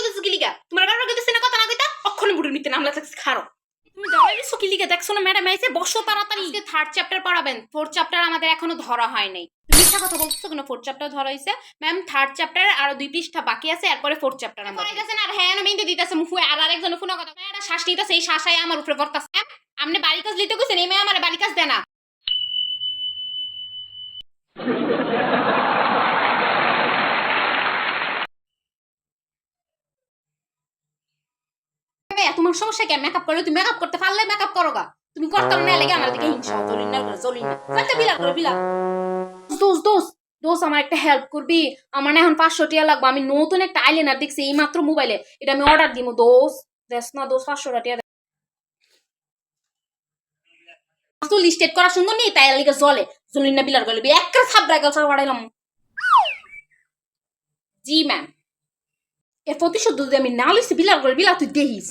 কইতেছো কি লিগা? তোমার কারণ কইতেছ না কথা না কইতা অক্ষণে বুড়ির খারো। তুমি দাঁড়াই দিছো কি লিগা দেখছ না ম্যাডাম আইছে বসো তাড়াতাড়ি। থার্ড চ্যাপ্টার পড়াবেন। ফোর্থ চ্যাপ্টার আমাদের এখনও ধরা হয় নাই। মিথ্যা কথা বলছো কেন? ফোর্থ চ্যাপ্টার ধরা হইছে। ম্যাম থার্ড চ্যাপ্টার আরও দুই পৃষ্ঠা বাকি আছে এরপরে ফোর্থ চ্যাপ্টার আমাদের কইতাছেন আর হ্যাঁ দিতেছে মুফু আর আরেকজন ফোন কথা এটা শ্বাস নিতেছে এই আমার উপরে পড়তাছে ম্যাম আপনি বাড়ি কাজ লিতে কইছেন এই মেয়ে আমার বাড়ি কাজ দেনা এ, তোমার সমস্যা কি? মেকআপ করলে তুমি মেকআপ করতে পারলে মেকআপ করো গা তুমি করতে না লেগে আমার দিকে হিংসা জলিন না করে জলিন না। একটা বিলাপ করে বিলাপ দোস দোস দোস, আমার একটা হেল্প করবি। আমার না এখন পাঁচশো টিয়া লাগবে। আমি নতুন একটা আইলাইনার দেখছি, এই মাত্র মোবাইলে এটা আমি অর্ডার দিব দোস। দেখ না, দোস পাঁচশো টিয়া তো লিস্টেড করা সুন্দর নেই, তাই লিগে জলে। জলিন না, বিলার গলে। একটা সাবরা গেল বাড়াইলাম। জি ম্যাম এর প্রতিশোধ যদি আমি না লিখছি বিলার গলে, বিলা, তুই দেখিস।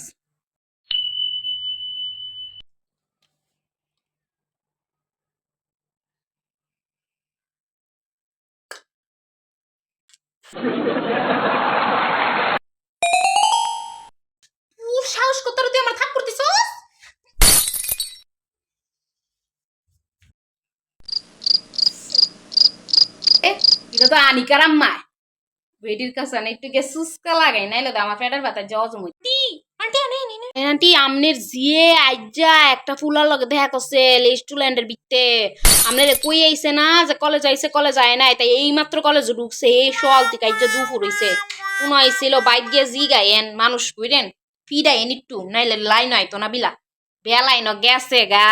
সাহস কত তুই আমার থাপ করতেছ এটা তো আনিকার আম্মা। বেডির কাছে একটু গে সুস্কা লাগাই, নাইলে তো আমার জজ জমই আন্টি আনে। আমনের জিয়ে আইজা একটা লগে দেখা করছে রেস্টুরেন্টের বিতে আমনের কই আইছে না যে কলেজ আইছে, কলেজ আয় নাই, তাই এই মাত্র কলেজে ঢুকছে, এই সল আইজা দুপুর হইছে। কোন আইছিল বাইক গিয়ে জি মানুষ কইরেন ফিডাইন একটু, নাইলে লাইন আইতো না বিলা। গেছে গা।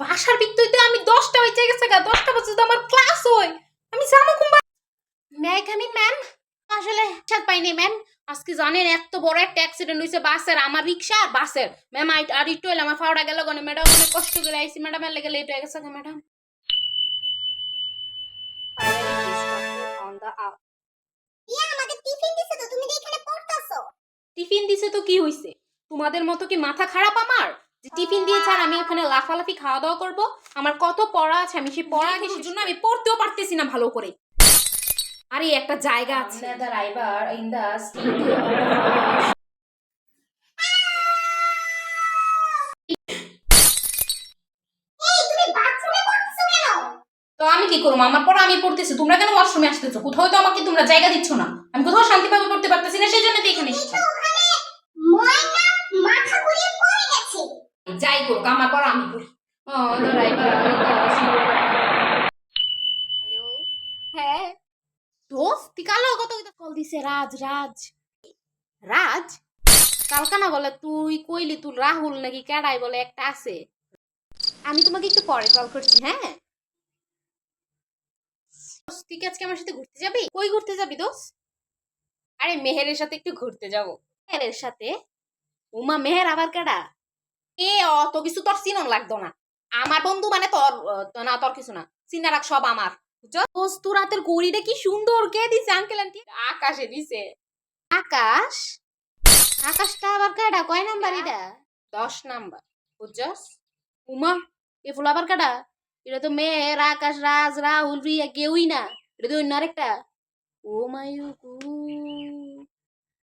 বাসার বিদ্যুতে আমি দশটা হয়েছে গেছে গা, দশটা বাজে আমার ক্লাস হয়, আমি জামা কুম্বা ম্যাম আমি ম্যাম আসলে সাথ পাইনি ম্যাম আজকে জানেন এত বড় একটা অ্যাক্সিডেন্ট হয়েছে বাসের আমার রিক্সা আর বাসের। ম্যাম আর একটু এলাম আমার ফাওড়া গেল গনে। ম্যাডাম অনেক কষ্ট করে আইসি ম্যাডাম এর লেগে লেট হয়ে গেছে ম্যাডাম আমাকে টিফিন দিছে তো তুমি যে এখানে পড়তাছো। টিফিন দিছে তো কি হইছে? তোমাদের মতো কি মাথা খারাপ আমার? যে টিফিন দিয়েছে আর আমি ওখানে লাফালাফি খাওয়া দাওয়া করব? আমার কত পড়া আছে আমি সেই পড়া কিছুর জন্য আমি পড়তেও পারতেছি না ভালো করে। আরে একটা জায়গা আছে। রাইবার ইন দা এই তুমি বাথরুমে পড়তেছো কেন? তো আমি কি করব? আমার পড়া আমি পড়তেছি। তোমরা কেন ওয়াশরুমে আসতেছো? কোথাও তো আমাকে তোমরা জায়গা দিচ্ছ না। আমি কোথাও শান্তিভাবে পড়তে পারতেছি না সেই জন্য তো এখানে এসেছি। তো ওখানে ময়না মাথা ঘুরিয়ে পড়ে গেছে। যাই করুক আমার পড়া আমি পড়ি। ও হ্যাঁ? তুই কালো দিছে রাজ রাজ। রাজ? বলে তুই কইলি তুই রাহুল নাকি কেডাই বলে একটা আছে। আমি তোমাকে একটু পরে কল করছি হ্যাঁ? তুই কি আজকে আমার সাথে ঘুরতে যাবি? কই ঘুরতে যাবি দোষ আরে, মেহেরের সাথে একটু ঘুরতে যাব। মেহেরের সাথে? উমা, মেহের আবার কেডা? এ, অত কিছু তোর চিনন লাগতো না। আমার বন্ধু মানে তোর, না, তোর কিছু না। চিনা রাখ, সব আমার। তোর রাতের গড়িটা কি সুন্দর কে দিছে আঙ্কেল আন্টি আকাশে দিছে। আকাশ? আকাশটা আবার কাটা? কয় নাম্বার এটা? দশ নাম্বার। বুঝছস? উমা, এ ফুল আবার কাটা? এটা তো মেয়ের আকাশ, রাজ, রাহুল, রিয়া, কেউই না। এটা তো অন্য আরেকটা। ও মায়ু